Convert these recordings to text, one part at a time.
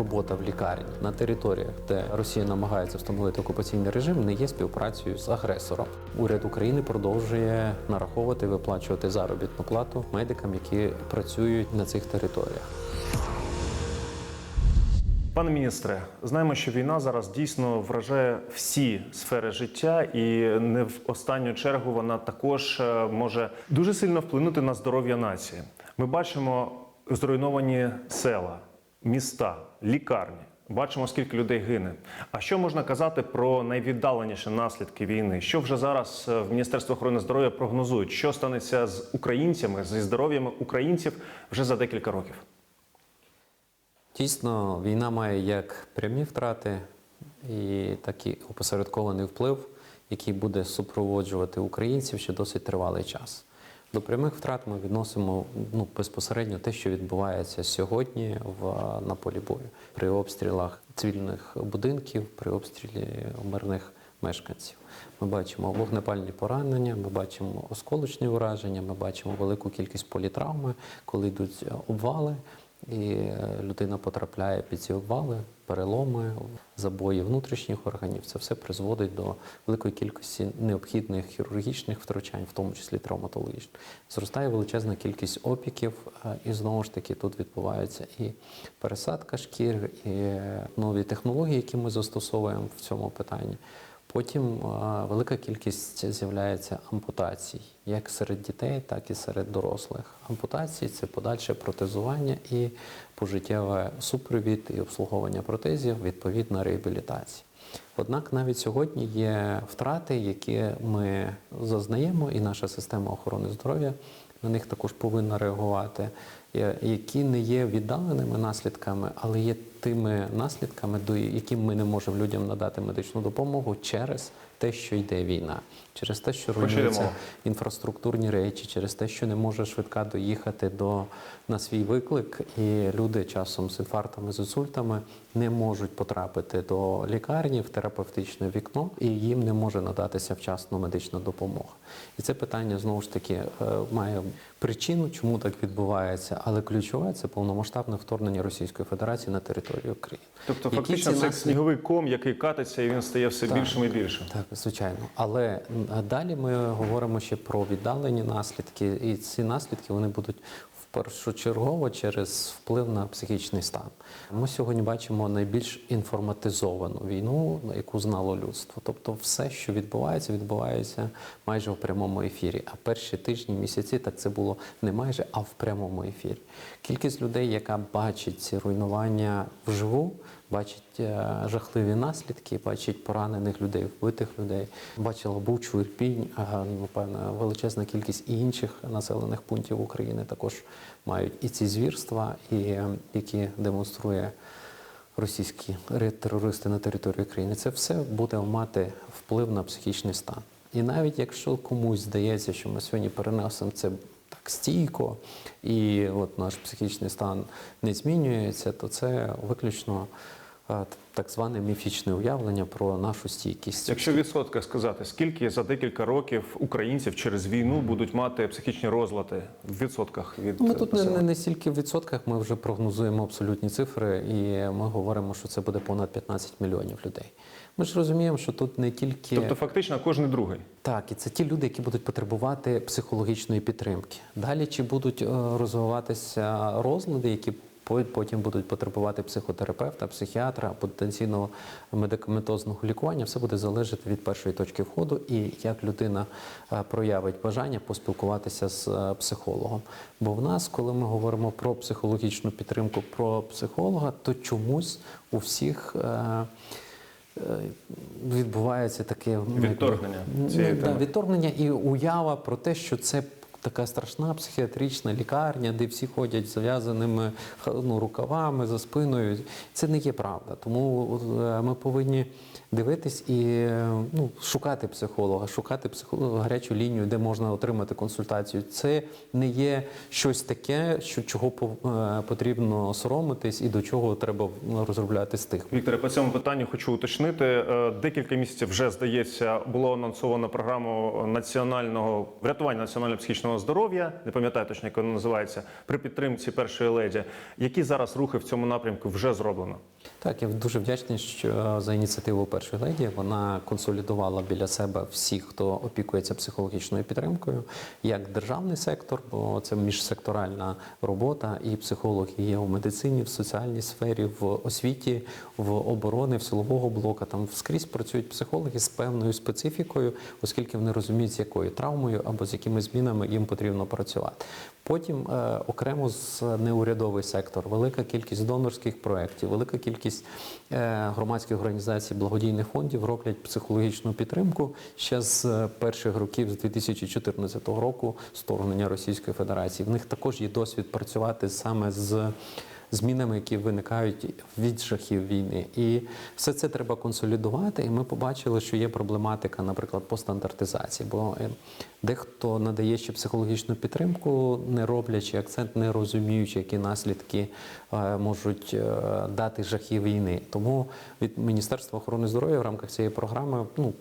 робота в лікарні на територіях, де Росія намагається встановити окупаційний режим, не є співпрацею з агресором. Уряд України продовжує нараховувати виплачувати заробітну плату медикам, які працюють на цих територіях. Пане міністре, знаємо, що війна зараз дійсно вражає всі сфери життя, і не в останню чергу вона також е, може дуже сильно вплинути на здоров'я нації. Ми бачимо зруйновані села, міста, лікарні. Бачимо, скільки людей гине. А що можна казати про найвіддаленіші наслідки війни? Що вже зараз е, в Міністерстві охорони здоров'я прогнозують? Що станеться з українцями, зі здоров'ям українців вже за декілька років? Дійсно, війна має як прямі втрати, і так і опосередкований вплив, який буде супроводжувати українців ще досить тривалий час. До прямих втрат ми відносимо ну, безпосередньо те, що відбувається сьогодні в, на полі бою при обстрілах цивільних будинків, при обстрілі мирних мешканців. Ми бачимо вогнепальні поранення, ми бачимо осколочні ураження, ми бачимо велику кількість політравми, коли йдуть обвали. І е, людина потрапляє під ці обвали, переломи, забої внутрішніх органів. Це все призводить до великої кількості необхідних хірургічних втручань, в тому числі травматологічних. Зростає величезна кількість опіків, е, і знову ж таки тут відбувається і пересадка шкір, і нові технології, які ми застосовуємо в цьому питанні. Потім е, велика кількість з'являється ампутацій, як серед дітей, так і серед дорослих. Ампутації це подальше протезування і пожиттєве супровід і обслуговування протезів, відповідна реабілітація. Однак навіть сьогодні є втрати, які ми зазнаємо, і наша система охорони здоров'я на них також повинна реагувати, які не є віддаленими наслідками, але є тими наслідками, до яким ми не можемо людям надати медичну допомогу через те, що йде війна, через те, що руйнуються інфраструктурні речі, через те, що не може швидка доїхати до на свій виклик, і люди часом з інфарктами, з інсультами не можуть потрапити до лікарні в терапевтичне вікно, і їм не може надатися вчасно медична допомога. І це питання знову ж таки е, має причину, чому так відбувається, але ключове це повномасштабне вторгнення Російської Федерації на територію України. Тобто, Які фактично, це як сніговий ком, який катиться, і він стає все Так. більшим і більшим. Так, звичайно. Але м, далі ми говоримо ще про віддалені наслідки, і ці наслідки вони будуть першочергово через вплив на психічний стан. Ми сьогодні бачимо найбільш інформатизовану війну, яку знало людство. Тобто, все, що відбувається, відбувається майже в прямому ефірі. А перші тижні, місяці так це було не майже, а в прямому ефірі. Кількість людей, яка бачить ці руйнування вживу, бачить е, жахливі наслідки, бачить поранених людей, вбитих людей, бачила Бучу, Ірпінь, а, ну, величезна кількість інших населених пунктів України також мають і ці звірства, і е, які демонструє російські терористи на території країни. Це все буде мати вплив на психічний стан. І навіть якщо комусь здається, що ми сьогодні переносимо це так стійко, і от наш психічний стан не змінюється, то це виключно е, так зване міфічне уявлення про нашу стійкість. Якщо в відсотках сказати, скільки за декілька років українців через війну будуть мати психічні розлади в відсотках від Ми тут не, населення? не, не стільки в відсотках, ми вже прогнозуємо абсолютні цифри, і ми говоримо, що це буде понад 15 мільйонів людей. Ми ж розуміємо, що тут не тільки Тобто, фактично, кожен другий. так, і це ті люди, які будуть потребувати психологічної підтримки. Далі чи будуть е, розвиватися розлади, які по- потім будуть потребувати психотерапевта, психіатра, потенційного медикаментозного лікування, все буде залежати від першої точки входу і як людина е, проявить бажання поспілкуватися з е, психологом. Бо в нас, коли ми говоримо про психологічну підтримку, про психолога, то чомусь у всіх. е, Відбувається таке ну, Відторгнення ну, да, відторгнення і уява про те, що це така страшна психіатрична лікарня, де всі ходять зав'язаними ну, рукавами за спиною. Це не є правда. Тому е, ми повинні дивитись і ну, шукати психолога, шукати психолога, гарячу лінію, де можна отримати консультацію. Це не є щось таке, що чого е, потрібно соромитись і до чого треба розробляти стих. Вікторе, по цьому питанню хочу уточнити. Е, Декілька місяців вже здається було анонсовано програму національного врятування національного психічного публічного здоров'я, не пам'ятаю точно, як називається, при підтримці першої леді. Які зараз рухи в цьому напрямку вже зроблено? Так, я дуже вдячний, що за ініціативу першої леді вона консолідувала біля себе всіх, хто опікується психологічною підтримкою, як державний сектор, бо це міжсекторальна робота, і психологи є в медицині, в соціальній сфері, в освіті, в оборони, в силового блока. Там скрізь працюють психологи з певною специфікою, оскільки вони розуміють, з якою травмою або з якими змінами їм потрібно працювати. Потім е, окремо з неурядовий сектор, велика кількість донорських проєктів, велика кількість е, громадських організацій, благодійних фондів роблять психологічну підтримку ще з е, перших років, з 2014 року, вторгнення Російської Федерації. В них також є досвід працювати саме з змінами, які виникають від жахів війни. І все це треба консолідувати. І ми побачили, що є проблематика, наприклад, по стандартизації. Бо е, дехто надає ще психологічну підтримку, не роблячи акцент, не розуміючи, які наслідки е, можуть е, дати жахи війни. Тому від Міністерства охорони здоров'я в рамках цієї програми ну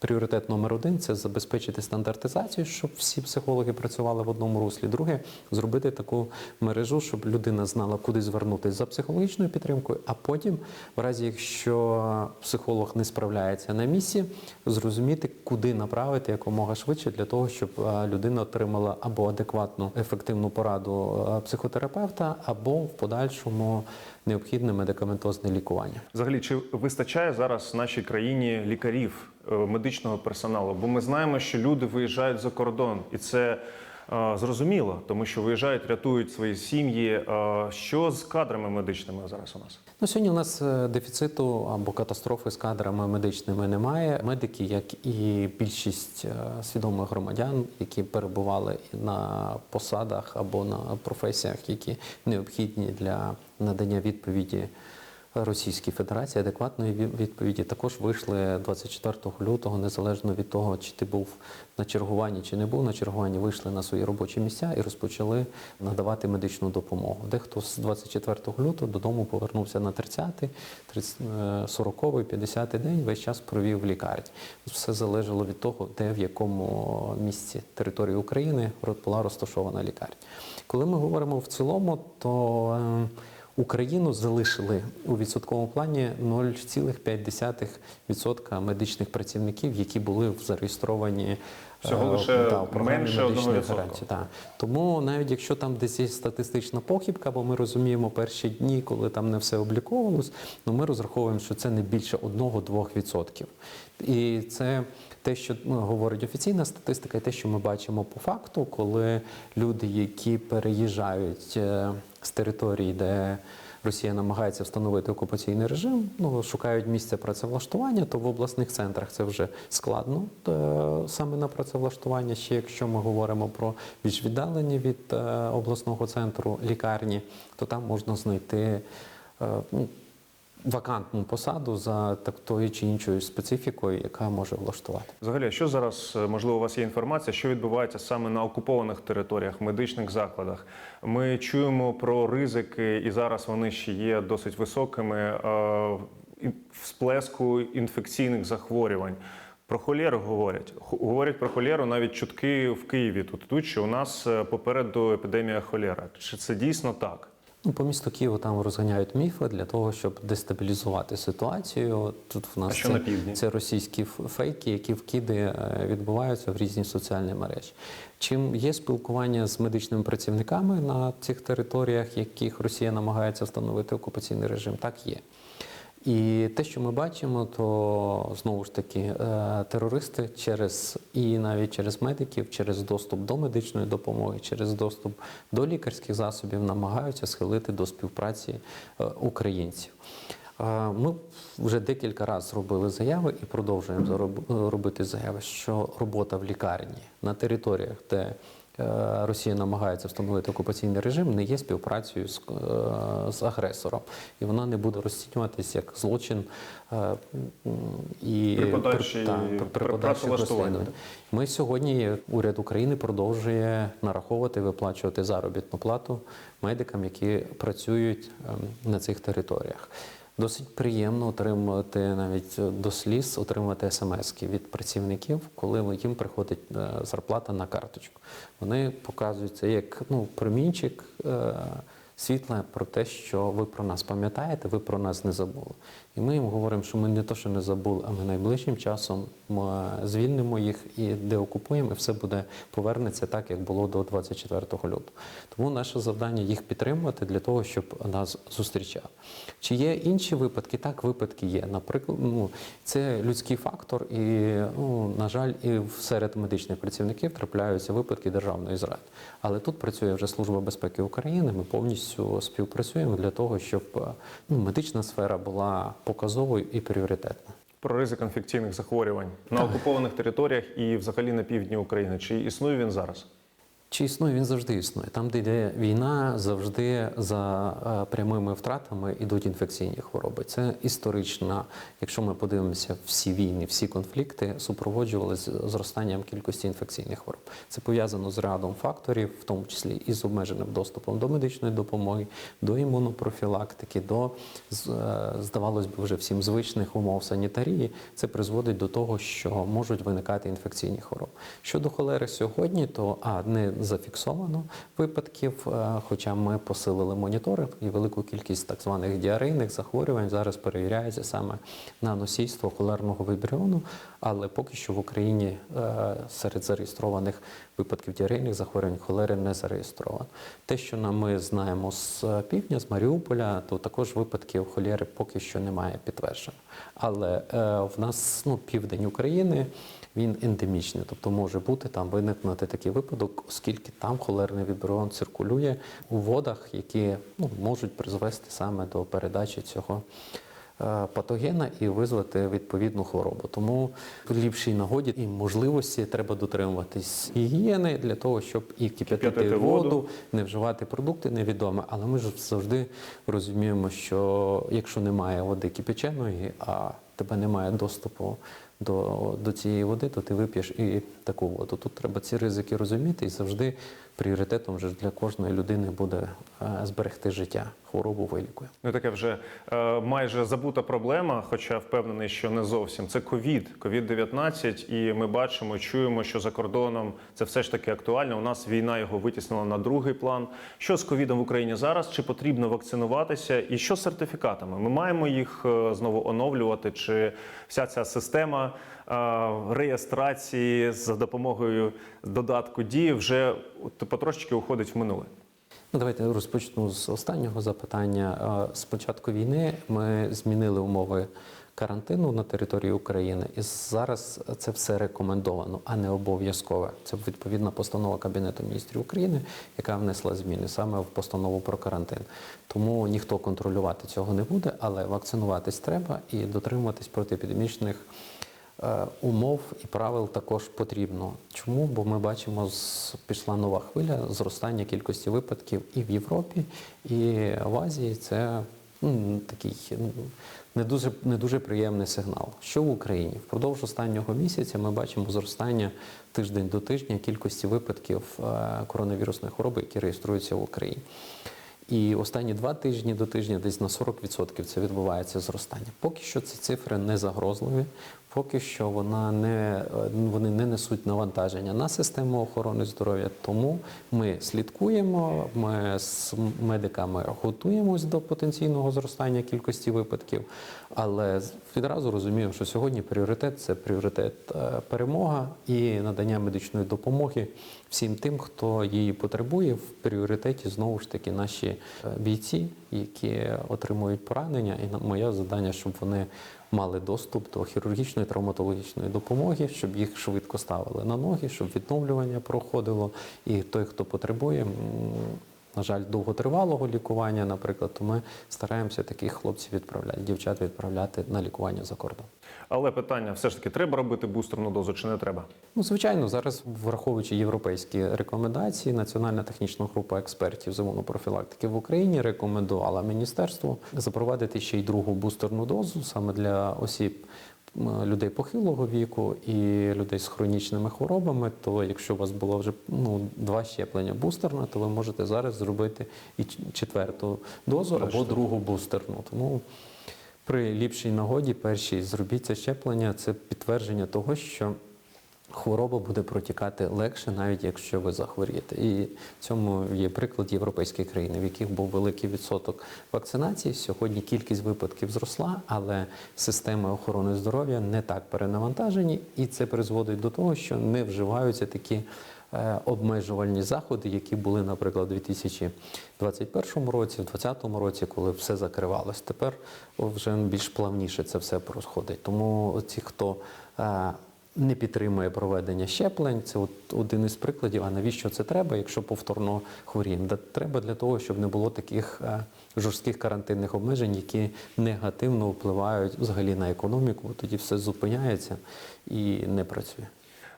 Пріоритет номер один це забезпечити стандартизацію, щоб всі психологи працювали в одному руслі. Друге, зробити таку мережу, щоб людина знала, куди звернутися за психологічною підтримкою. А потім, в разі якщо психолог не справляється на місці, зрозуміти, куди направити якомога швидше для того, щоб е, людина отримала або адекватну ефективну пораду е, психотерапевта, або в подальшому необхідне медикаментозне лікування. Взагалі, чи вистачає зараз в нашій країні лікарів, е, медичного персоналу? Бо ми знаємо, що люди виїжджають за кордон, і це зрозуміло, тому що виїжджають, рятують свої сім'ї. Що з кадрами медичними зараз у нас? Ну, сьогодні у нас е, дефіциту або катастрофи з кадрами медичними немає. Медики, як і більшість е, свідомих громадян, які перебували на посадах або на професіях, які необхідні для надання відповіді Російській Федерації, адекватної відповіді, також вийшли 24 лютого, незалежно від того, чи ти був на чергуванні, чи не був на чергуванні, вийшли на свої робочі місця і розпочали надавати медичну допомогу. Дехто з 24 лютого додому повернувся на 30-й, 30, е, 40-й, 50-й день, весь час провів в лікарні. Все залежало від того, де в якому місці території України була розташована лікарня. Коли ми говоримо в цілому, то е, Україну залишили у відсотковому плані 0,5% медичних працівників, які були зареєстровані Всього е, лише да, програмі менше медичної 1%. гарантії. Так. Тому навіть якщо там десь є статистична похибка, бо ми розуміємо перші дні, коли там не все обліковувалось, ну ми розраховуємо, що це не більше 1-2%. І це те, що ну, говорить офіційна статистика, і те, що ми бачимо по факту, коли люди, які переїжджають е, з території, де Росія намагається встановити окупаційний режим, ну шукають місця працевлаштування, то в обласних центрах це вже складно е, саме на працевлаштування. Ще якщо ми говоримо про більш віддалені від е, обласного центру лікарні, то там можна знайти е, ну, вакантну посаду за так тою чи іншою специфікою, яка може влаштувати. Взагалі, що зараз е, можливо у вас є інформація, що відбувається саме на окупованих територіях, медичних закладах? Ми чуємо про ризики, і зараз вони ще є досить високими е, всплеску інфекційних захворювань. Про холеру говорять. Говорять про холеру навіть чутки в Києві. Тут тут що у нас е, попереду епідемія холера. Чи це дійсно так? Ну, по місту Києву там розганяють міфи для того, щоб дестабілізувати ситуацію. Тут в нас це, це російські фейки, які вкиди е, відбуваються в різні соціальні мережі. Чим є спілкування з медичними працівниками на цих територіях, яких Росія намагається встановити окупаційний режим, так є. І те, що ми бачимо, то знову ж таки е, терористи через і навіть через медиків, через доступ до медичної допомоги, через доступ до лікарських засобів намагаються схилити до співпраці е, українців. Е, Ми вже декілька разів зробили заяви і продовжуємо робити заяви, що робота в лікарні на територіях, де Росія намагається встановити окупаційний режим, не є співпрацею з, е, з агресором, і вона не буде розцінюватись як злочин е, і При при подальших. Ми сьогодні уряд України продовжує нараховувати, виплачувати заробітну плату медикам, які працюють ем, на цих територіях. Досить приємно отримувати навіть е, до сліз, отримувати смс від працівників, коли їм приходить е, зарплата на карточку. Вони показують це як ну, промінчик світле світла про те, що ви про нас пам'ятаєте, ви про нас не забули. І ми їм говоримо, що ми не то, що не забули, а ми найближчим часом звільнимо їх і деокупуємо, і все буде повернеться так, як було до 24 лютого. Тому наше завдання їх підтримувати для того, щоб нас зустрічали. Чи є інші випадки? Так, випадки є. Наприклад, ну це людський фактор, і ну на жаль, і серед медичних працівників трапляються випадки державної зради. Але тут працює вже служба безпеки України. Ми повністю співпрацюємо для того, щоб ну, медична сфера була показовою і пріоритетна. Про ризик інфекційних захворювань на окупованих територіях і взагалі на півдні України. Чи існує він зараз? Чи існує він завжди існує? Там, де йде війна, завжди за е, прямими втратами йдуть інфекційні хвороби. Це історична. Якщо ми подивимося, всі війни, всі конфлікти супроводжувалися зростанням кількості інфекційних хвороб. Це пов'язано з рядом факторів, в тому числі і з обмеженим доступом до медичної допомоги, до імунопрофілактики, до е, здавалось би вже всім звичних умов санітарії. Це призводить до того, що можуть виникати інфекційні хвороби. Щодо холери сьогодні, то а не зафіксовано випадків, е, хоча ми посилили моніторинг і велику кількість так званих діарейних захворювань зараз перевіряється саме на носійство холерного вібріону, але поки що в Україні е, серед зареєстрованих випадків діарейних захворювань холери не зареєстровано. Те, що ми знаємо з е, півдня, з Маріуполя, то також випадків холери поки що немає підтверджено. Але в нас ну, південь України він ендемічний, тобто може бути там виникнути такий випадок, оскільки там холерний вібріон циркулює у водах, які ну, можуть призвести саме до передачі цього е, патогена і визвати відповідну хворобу. Тому в ліпшій нагоді і можливості треба дотримуватись гігієни для того, щоб і кип'ятити Кип'ятити воду. воду, не вживати продукти невідоме. Але ми ж завжди розуміємо, що якщо немає води кипяченої, а тебе немає доступу до, до цієї води, то ти вип'єш і таку воду. Тут треба ці ризики розуміти, і завжди пріоритетом вже для кожної людини буде е, зберегти життя, хворобу вилікує. Ну, таке вже е, майже забута проблема, хоча впевнений, що не зовсім. Це ковід, ковід 19 і ми бачимо, чуємо, що за кордоном це все ж таки актуально. У нас війна його витіснила на другий план. Що з ковідом в Україні зараз? Чи потрібно вакцинуватися? І що з сертифікатами? Ми маємо їх е, знову оновлювати? Чи вся ця система е, реєстрації за допомогою додатку дії вже потрошечки уходить в минуле? Ну, давайте розпочну з останнього запитання. Е, З початку війни ми змінили умови карантину на території України, і зараз це все рекомендовано, а не обов'язкове. Це відповідна постанова Кабінету міністрів України, яка внесла зміни саме в постанову про карантин. Тому ніхто контролювати цього не буде, але вакцинуватись треба і дотримуватись протиепідемічних умов і правил також потрібно. Чому? Бо ми бачимо, пішла нова хвиля зростання кількості випадків і в Європі, і в Азії. Це ну, такий ну, не дуже, не дуже приємний сигнал. Що в Україні? Впродовж останнього місяця ми бачимо зростання тиждень до тижня кількості випадків е, коронавірусної хвороби, які реєструються в Україні. І останні два тижні до тижня десь на 40% це відбувається зростання. Поки що ці цифри не загрозливі, поки що вона не, е, вони не несуть навантаження на систему охорони здоров'я. Тому ми слідкуємо, ми з медиками готуємось до потенційного зростання кількості випадків, але відразу розуміємо, що сьогодні пріоритет це пріоритет е, перемога і надання медичної допомоги всім тим, хто її потребує. В пріоритеті знову ж таки наші е, бійці, які отримують поранення, і моє завдання, щоб вони мали доступ до хірургічної травматологічної допомоги, щоб їх швидко ставили на ноги, щоб відновлювання проходило. І той, хто потребує. На жаль, довготривалого лікування, наприклад, то ми стараємося таких хлопців відправляти, дівчат відправляти на лікування за кордон. Але питання все ж таки треба робити бустерну дозу чи не треба? Ну, звичайно, зараз, враховуючи європейські рекомендації, Національна технічна група експертів з імунопрофілактики в Україні рекомендувала міністерству запровадити ще й другу бустерну дозу саме для осіб. Людей похилого віку і людей з хронічними хворобами, то якщо у вас було вже ну, два щеплення бустерна, то ви можете зараз зробити і четверту дозу або другу бустерну. Тому При ліпшій нагоді, першій зробіть це щеплення, це підтвердження того, що хвороба буде протікати легше, навіть якщо ви захворієте. І в цьому є приклад європейських країн, в яких був великий відсоток вакцинації. Сьогодні кількість випадків зросла, але системи охорони здоров'я не так перенавантажені, і це призводить до того, що не вживаються такі. е, Обмежувальні заходи, які були, наприклад, у 2021 році, в 2020 році, коли все закривалось. Тепер вже більш плавніше це все проходить. Тому ті, хто е, не підтримує проведення щеплень. Це от один із прикладів. А навіщо це треба, якщо повторно хворіємо? Треба для того, щоб не було таких е, жорстких карантинних обмежень, які негативно впливають взагалі на економіку. Тоді все зупиняється і не працює.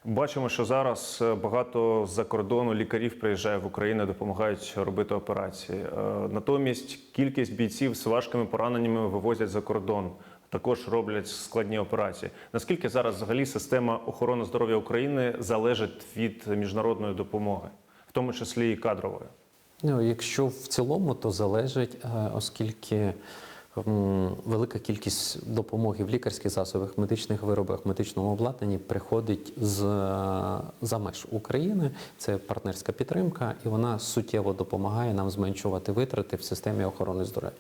Бачимо, що зараз е, багато з-за кордону лікарів приїжджає в Україну, допомагають робити операції. Е, Натомість кількість бійців з важкими пораненнями вивозять за кордон. Також роблять складні операції. Наскільки зараз взагалі система охорони здоров'я України залежить від міжнародної допомоги, в тому числі і кадрової? Ну, якщо в цілому, то залежить, е, оскільки велика кількість допомоги в лікарських засобах, медичних виробах, медичному обладнанні приходить з за меж України. Це партнерська підтримка, і вона суттєво допомагає нам зменшувати витрати в системі охорони здоров'я.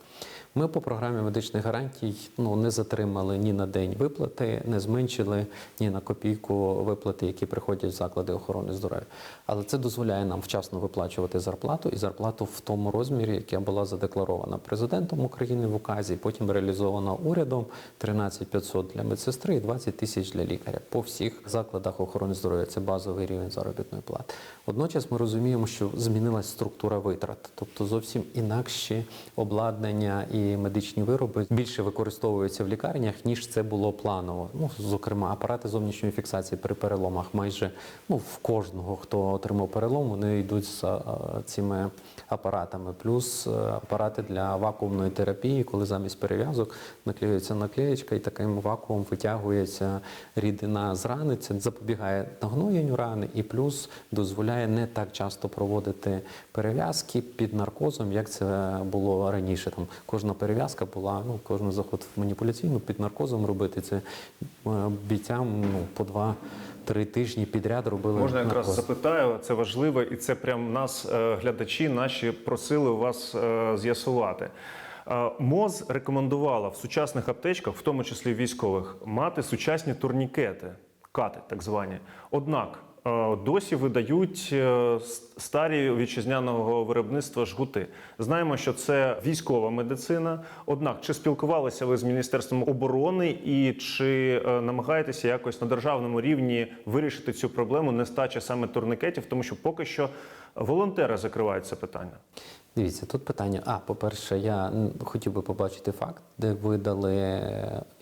Ми по програмі медичних гарантій ну, не затримали ні на день виплати, не зменшили ні на копійку виплати, які приходять в заклади охорони здоров'я. Але це дозволяє нам вчасно виплачувати зарплату і зарплату в тому розмірі, яка була задекларована президентом України в указі, потім реалізована урядом 13 500 для медсестри і 20 тисяч для лікаря по всіх закладах охорони здоров'я. Це базовий рівень заробітної плати. Водночас ми розуміємо, що змінилась структура витрат, тобто зовсім інакші обладнання і медичні вироби більше використовуються в лікарнях, ніж це було планово. Ну, зокрема, апарати зовнішньої фіксації при переломах майже ну, в кожного, хто отримав перелом, вони йдуть з а, цими апаратами. Плюс е, апарати для вакуумної терапії, коли замість перев'язок наклеюється наклеєчка і таким вакуумом витягується рідина з рани. Це запобігає нагноєнню рани і плюс дозволяє не так часто проводити перев'язки під наркозом, як це було раніше. Там кожна перев'язка була, ну кожен заход в маніпуляційну під наркозом робити. Це е, бійцям ну, по два-три тижні підряд робили. Можна якраз запитаю, це важливо, і це прям нас, е, глядачі, наші просили у вас е, з'ясувати. МОЗ рекомендувала в сучасних аптечках, в тому числі військових, мати сучасні турнікети, кати так звані. Однак досі видають е, старі вітчизняного виробництва жгути. Знаємо, що це військова медицина. Однак, чи спілкувалися ви з Міністерством оборони і чи е, намагаєтеся якось на державному рівні вирішити цю проблему нестачі саме турникетів, тому що поки що волонтери закривають це питання. Дивіться, тут питання. А, по-перше, я хотів би побачити факт, де видали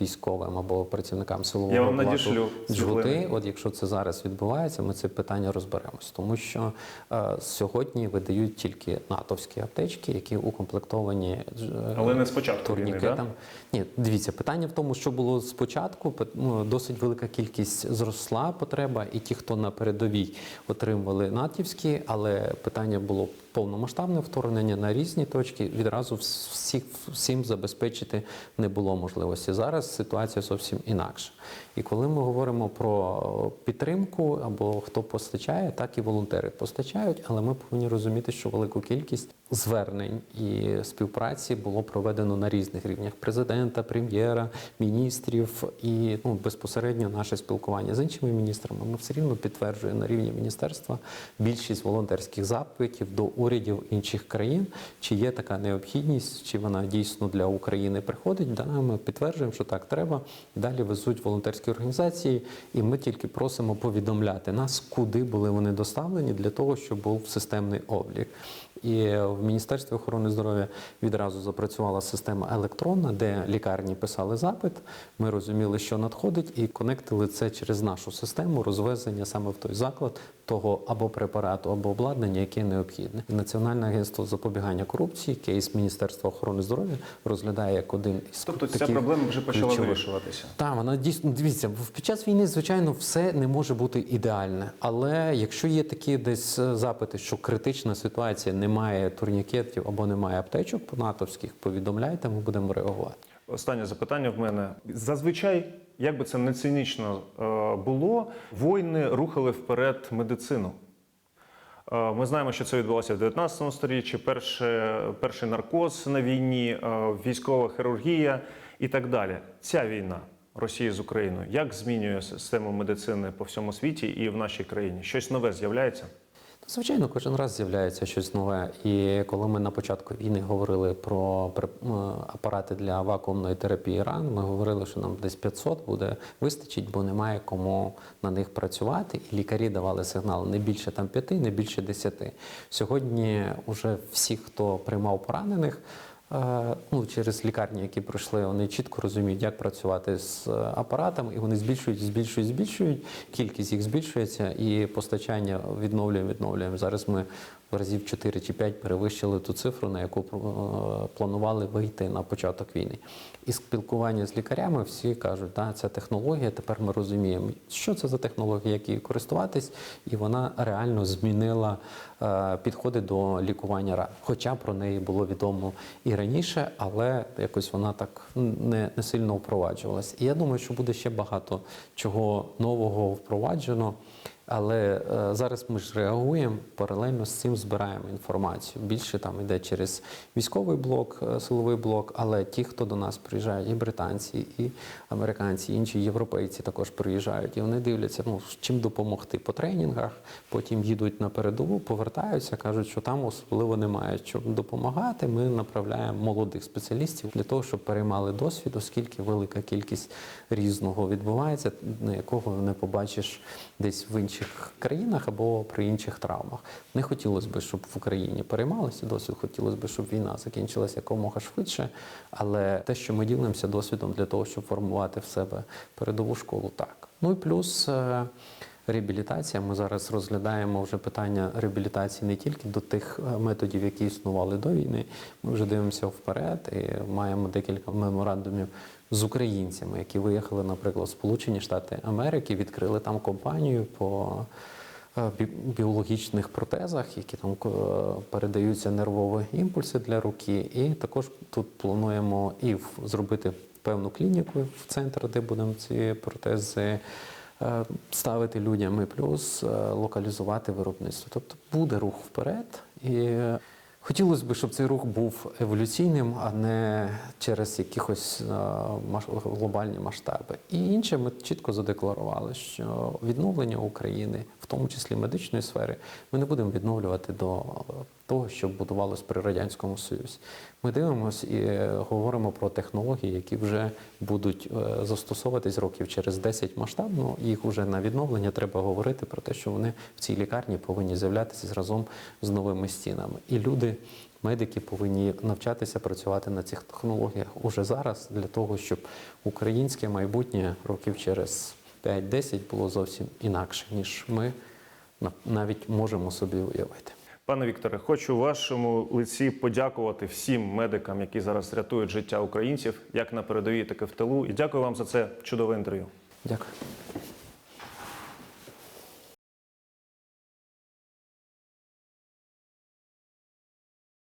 військовим або працівникам силового Я вам надішлю жгути. От якщо це зараз відбувається, ми це питання розберемось. Тому що е, сьогодні видають тільки натовські аптечки, які укомплектовані е, Але не спочатку війни, турнікетом. Ні, дивіться, питання в тому, що було спочатку. Ну, досить велика кількість зросла потреба, і ті, хто на передовій отримували натівські, але питання було повномасштабне вторгнення на різні точки. Відразу всіх всім забезпечити не було можливості. Зараз ситуація зовсім інакша. І коли ми говоримо про підтримку або хто постачає, так і волонтери постачають, але ми повинні розуміти, що велику кількість звернень і співпраці було проведено на різних рівнях президента, прем'єра, міністрів і ну, безпосередньо наше спілкування з іншими міністрами. Ми все рівно підтверджує на рівні міністерства більшість волонтерських запитів до урядів інших країн, чи є така необхідність, чи вона дійсно для України приходить. Да, ми підтверджуємо, що так треба. Далі везуть волонтерські організації, і ми тільки просимо повідомляти нас, куди були вони доставлені, для того, щоб був системний облік. І в Міністерстві охорони здоров'я відразу запрацювала система електронна, де лікарні писали запит. Ми розуміли, що надходить, і конектили це через нашу систему розвезення саме в той заклад того або препарату, або обладнання, яке необхідне. Національне агентство запобігання корупції, кейс Міністерства охорони здоров'я розглядає як один із Тобто ця проблема вже почала ключових. вирішуватися. Так, вона дійсно дивіться, під час війни, звичайно, все не може бути ідеальне. Але якщо є такі десь е, запити, що критична ситуація, немає турнікетів або немає аптечок по натовських, повідомляйте, ми будемо реагувати. Останнє запитання в мене. Зазвичай, як би це не цинічно е, було, воїни рухали вперед медицину. Е, Ми знаємо, що це відбулося в 19 сторіччі, перше, перший наркоз на війні, е, військова хірургія і так далі. Ця війна Росії з Україною як змінює систему медицини по всьому світі і в нашій країні? Щось нове з'являється? Звичайно, кожен раз з'являється щось нове. І коли ми на початку війни говорили про апарати для вакуумної терапії ран, ми говорили, що нам десь 500 буде вистачить, бо немає кому на них працювати. І лікарі давали сигнал не більше там 5, не більше 10. Сьогодні вже всі, хто приймав поранених. Е, Ну, через лікарні, які пройшли, вони чітко розуміють, як працювати з апаратом, апаратами, і вони збільшують, збільшують, збільшують. Кількість їх збільшується, і постачання відновлюємо, відновлюємо. Зараз ми разів 4 чи 5 перевищили ту цифру, на яку е, планували вийти на початок війни. І спілкування з лікарями всі кажуть, да, ця технологія, тепер ми розуміємо, що це за технологія, як її користуватись, і вона реально змінила е, підходи до лікування ран. Хоча про неї було відомо і раніше, але якось вона так не, не сильно впроваджувалась. І я думаю, що буде ще багато чого нового впроваджено. Але е, зараз ми ж реагуємо паралельно з цим збираємо інформацію. Більше там йде через військовий блок, е, силовий блок. Але ті, хто до нас приїжджають, і британці, і американці, і інші європейці також приїжджають, і вони дивляться, ну чим допомогти по тренінгах. Потім їдуть на передову, повертаються, кажуть, що там особливо немає чим допомагати. Ми направляємо молодих спеціалістів для того, щоб переймали досвід, оскільки велика кількість різного відбувається, на якого не побачиш десь в інших країнах або при інших травмах. Не хотілося б, щоб в Україні переймалися досвід, хотілося б, щоб війна закінчилася якомога швидше. Але те, що ми ділимося досвідом для того, щоб формувати в себе передову школу, так. Ну і плюс. Реабілітація. Ми зараз розглядаємо вже питання реабілітації не тільки до тих е, методів, які існували до війни. Ми вже дивимося вперед і маємо декілька меморандумів з українцями, які виїхали, наприклад, в Сполучені Штати Америки, відкрили там компанію по е, біологічних протезах, які там е, передаються нервові імпульси для руки. І також тут плануємо і зробити певну клініку в центр, де будемо ці протези ставити людям, і плюс е, локалізувати виробництво. Тобто буде рух вперед. І е, хотілося б, щоб цей рух був еволюційним, а не через якихось е, глобальні масштаби. І інше ми чітко задекларували, що відновлення України, в тому числі медичної сфери, ми не будемо відновлювати до е, того, що будувалось при радянському союзі. Ми дивимося і е, говоримо про технології, які вже будуть е, застосовуватись років через 10 масштабно. Їх вже на відновлення треба говорити про те, що вони в цій лікарні повинні з'являтися разом з новими стінами. І люди, медики, повинні навчатися працювати на цих технологіях уже зараз для того, щоб українське майбутнє років через 5-10 було зовсім інакше, ніж ми навіть можемо собі уявити. Пане Вікторе, хочу вашому лиці подякувати всім медикам, які зараз рятують життя українців, як на передовій, так і в тилу. І дякую вам за це чудове інтерв'ю. Дякую.